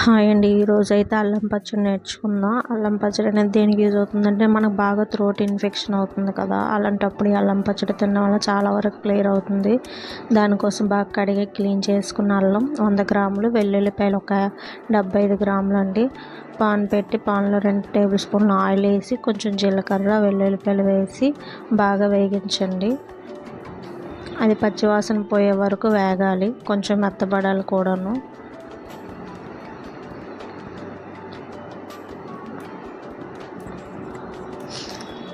Hi అండి. ఈరోజు అయితే అల్లం పచ్చడి నేర్చుకుందాం. అల్లం పచ్చడి అనేది దేనికి యూజ్ అవుతుందంటే మనకు బాగా థ్రోట్ ఇన్ఫెక్షన్ అవుతుంది కదా. అలాంటప్పుడు ఈ అల్లం పచ్చడి తినడం వల్ల చాలా వరకు క్లియర్ అవుతుంది. దానికోసం బాగా కడిగి క్లీన్ చేసుకున్న అల్లం వంద గ్రాములు వెల్లుల్లిపాయలు ఒక డెబ్బై ఐదు గ్రాములు అండి. పాన్ పెట్టి పాన్లో రెండు టేబుల్ స్పూన్లు ఆయిల్ వేసి కొంచెం జీలకర్ర వెల్లుల్లిపాయలు వేసి బాగా వేగించండి. అది పచ్చివాసన పోయే వరకు వేగాలి. కొంచెం మెత్తబడాలి కూడాను.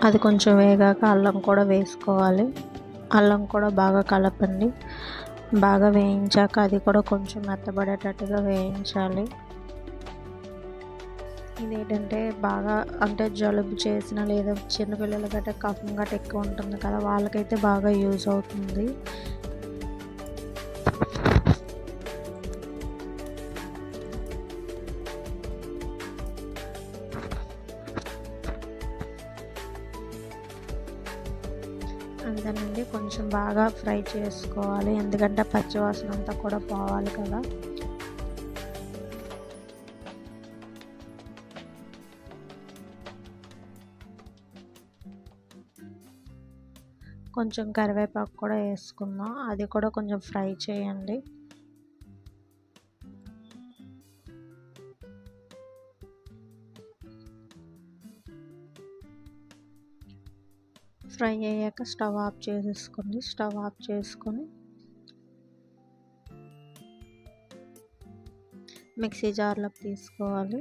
అది కొంచెం వేగాక అల్లం కూడా వేసుకోవాలి. అల్లం కూడా బాగా కలపండి. బాగా వేయించాక అది కూడా కొంచెం మెత్తబడేటట్టుగా వేయించాలి. ఇదేంటంటే బాగా అంటే జలుబు చేసిన లేదా చిన్నపిల్లల గట్ట కఫం గట్ట ఎక్కువ ఉంటుంది కదా వాళ్ళకైతే బాగా యూజ్ అవుతుంది. అంతేనండి కొంచెం బాగా ఫ్రై చేసుకోవాలి. ఎందుకంటే పచ్చివాసన అంతా కూడా పోవాలి కదా. కొంచెం కరివేపాకు కూడా వేసుకుందాం. అది కూడా కొంచెం ఫ్రై చేయండి. ఫ్రై అయ్యాక స్టవ్ ఆఫ్ చేసేసుకోండి స్టవ్ ఆఫ్ చేసుకొని మిక్సీ జార్లోకి తీసుకోవాలి.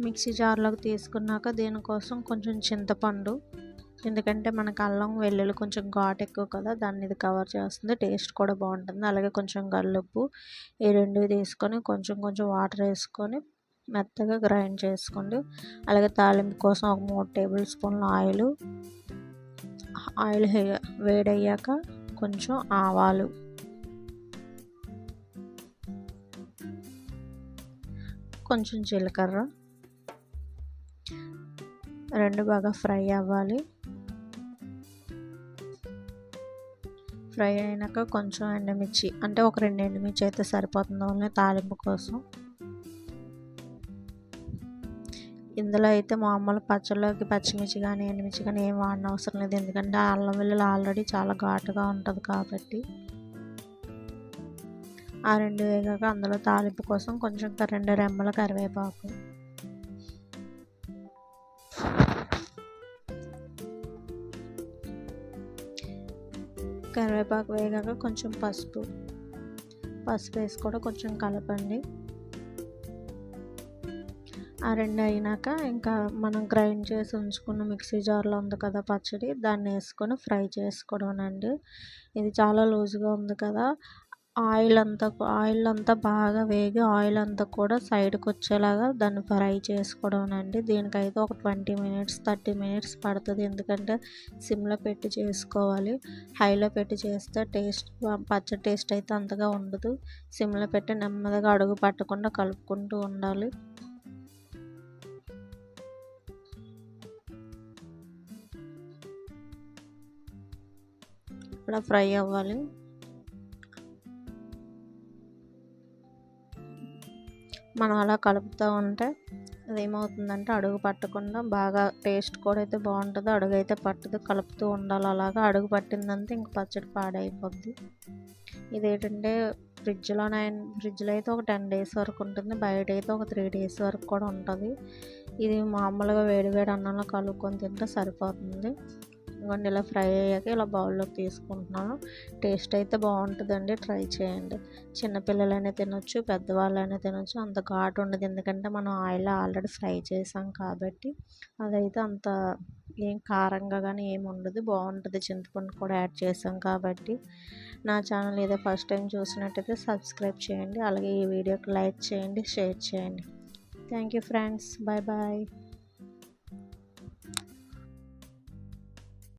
మిక్సీ జార్లోకి తీసుకున్నాక దీనికోసం కొంచెం చింతపండు. ఎందుకంటే మనకు అల్లం వెల్లుల్లి కొంచెం ఘాట్ ఎక్కువ కదా దాన్ని ఇది కవర్ చేస్తుంది. టేస్ట్ కూడా బాగుంటుంది. అలాగే కొంచెం గల్లుప్పు ఈ రెండు తీసుకొని కొంచెం కొంచెం వాటర్ వేసుకొని మెత్తగా గ్రైండ్ చేసుకోండి. అలాగే తాలింపు కోసం ఒక మూడు టేబుల్ స్పూన్ల ఆయిల్. ఆయిల్ వేడయ్యాక కొంచెం ఆవాలు. కొంచెం జీలకర్ర. రెండు బాగా ఫ్రై అవ్వాలి. ఫ్రై అయినాక కొంచెం ఎండుమిర్చి అంటే ఒక రెండు ఎండుమిర్చి అయితే సరిపోతుంది ఓన్లీ తాలింపు కోసం. ఇందులో అయితే మామూలు పచ్చళ్ళలోకి పచ్చిమిర్చి కానీ ఎండుమిర్చి కానీ ఏం వాడిన అవసరం లేదు. ఎందుకంటే అల్లం వెల్లుల్లి ఆల్రెడీ చాలా ఘాటుగా ఉంటుంది కాబట్టి. ఆ రెండు వేగాక అందులో తాలింపు కోసం కొంచెం రెండు రెమ్మల కరివేపాకు. కరివేపాకు వేగాక కొంచెం పసుపు. పసుపు వేసి కూడా కొంచెం కలపండి. ఆ రెండు అయినాక ఇంకా మనం గ్రైండ్ చేసి ఉంచుకున్న మిక్సీ జార్లో ఉంది కదా పచ్చడి దాన్ని వేసుకొని ఫ్రై చేసుకోవడం అండి ఇది చాలా లూజ్గా ఉంది కదా. ఆయిల్ అంతా ఆయిల్ అంతా బాగా వేగి ఆయిల్ అంతా కూడా సైడ్కి వచ్చేలాగా దాన్ని ఫ్రై చేసుకోవడం అండి దీనికైతే ఒక ట్వంటీ మినిట్స్ థర్టీ మినిట్స్ పడుతుంది. ఎందుకంటే సిమ్లో పెట్టి చేసుకోవాలి. హైలో పెట్టి చేస్తే టేస్ట్ పచ్చడి టేస్ట్ అయితే అంతగా ఉండదు. సిమ్లో పెట్టి నెమ్మదిగా అడుగు పట్టకుండా కలుపుకుంటూ ఉండాలి. ఇక్కడ ఫ్రై అవ్వాలి. మనం అలా కలుపుతూ ఉంటే అది ఏమవుతుందంటే అడుగు పట్టకుండా బాగా టేస్ట్ కూడా అయితే బాగుంటుంది అడుగు అయితే పట్టదు కలుపుతూ ఉండాలి. అలాగా అడుగు పట్టిందంటే ఇంక పచ్చడి పాడైపోద్ది. ఇదేంటంటే ఫ్రిడ్జ్లో నైన్ ఫ్రిడ్జ్లో అయితే ఒక టెన్ డేస్ వరకు ఉంటుంది బయట అయితే ఒక త్రీ డేస్ వరకు కూడా ఉంటుంది. ఇది మామూలుగా వేడి వేడి అన్నంలో కలుపుకొని తింటే సరిపోతుంది. ఇవన్నీ ఇలా ఫ్రై అయ్యాక ఇలా బౌల్లోకి తీసుకుంటున్నాను. టేస్ట్ అయితే బాగుంటుందండి. ట్రై చేయండి. చిన్నపిల్లలైనా తినొచ్చు పెద్దవాళ్ళైనా తినొచ్చు. అంత ఘాటు ఉండదు. ఎందుకంటే మనం ఆయిల్ ఆల్రెడీ ఫ్రై చేసాం కాబట్టి అదైతే అంత ఏం కారంగా కానీ ఏమి ఉండదు. బాగుంటుంది. చింతపండు కూడా యాడ్ చేసాం కాబట్టి. నా ఛానల్ ఏదో ఫస్ట్ టైం చూసినట్టయితే సబ్స్క్రైబ్ చేయండి. అలాగే ఈ వీడియోకి లైక్ చేయండి షేర్ చేయండి. Thank you friends. Bye bye